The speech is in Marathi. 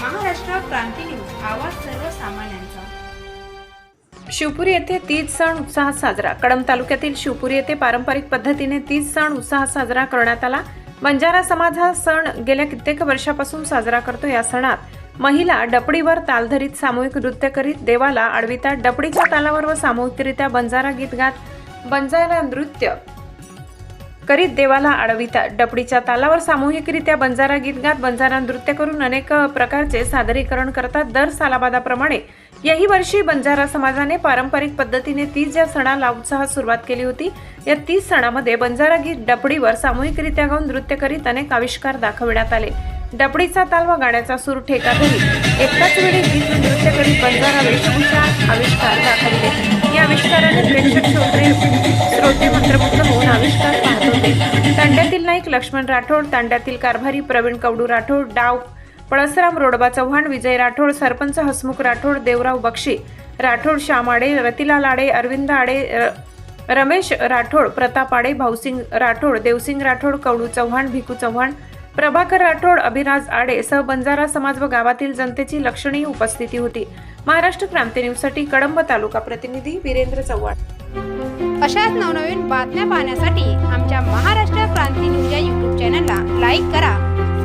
क्रांती न्यूज आवाज सर्वसामान्यांचा. शिवपुरी येथे तीज सण उत्साहात साजरा. कळंब तालुक्यातील शिवपुरी येथे पारंपरिक पद्धतीने तीज सण उत्साहात साजरा करण्यात आला. बंजारा समाज हा सण गेल्या कित्येक वर्षापासून साजरा करतो या सणात. महिला डपडीवर ताल धरीत सामूहिक नृत्य करीत देवाला आडवितात. डपडीच्या तालावर व सामूहिकरित्या बंजारा गीत गात बंजारा नृत्य. करीत देवाला आडवितात डपडीच्या तालावर सामूहिकरित्या बंजारा गीत गात बंजारा नृत्य करून अनेक प्रकारचे सादरीकरण करतात. दर सालाबादाप्रमाणे याही वर्षी बंजारा समाजाने पारंपरिक पद्धतीने तीस या सणाला उत्साहात सुरुवात केली होती या तीस सणामध्ये बंजारा गीत डपडीवर सामूहिकरित्या गाऊन नृत्य करीत अनेक आविष्कार दाखविण्यात आले. डपडीचा ताल व गाण्याचा सूर ठेका धरी एकाच वेळी गीत नृत्य करीत बंजारा वेशभूषा आविष्कार दाखविले. या आविष्काराने प्रेक्षक तांड्यातील नाईक लक्ष्मण राठोड तांड्यातील कारभारी प्रवीण कवडू राठोड डाव पळसराम रोडबा चव्हाण विजय राठोड सरपंच हसमुख राठोड देवराव बक्षी राठोड श्याम रतिलाल आडे अरविंद आडे रमेश राठोड प्रताप आडे भाऊसिंग राठोड देवसिंग राठोड कवडू चव्हाण भिकू चव्हाण प्रभाकर राठोड अभिराज आडे सह बंजारा समाज व गावातील जनतेची लक्षणीय उपस्थिती होती. महाराष्ट्र क्रांती न्यूजसाठी कडंब तालुका प्रतिनिधी वीरेंद्र चव्हाण. अशाच नवनवीन बातम्या पाहण्यासाठी आमच्या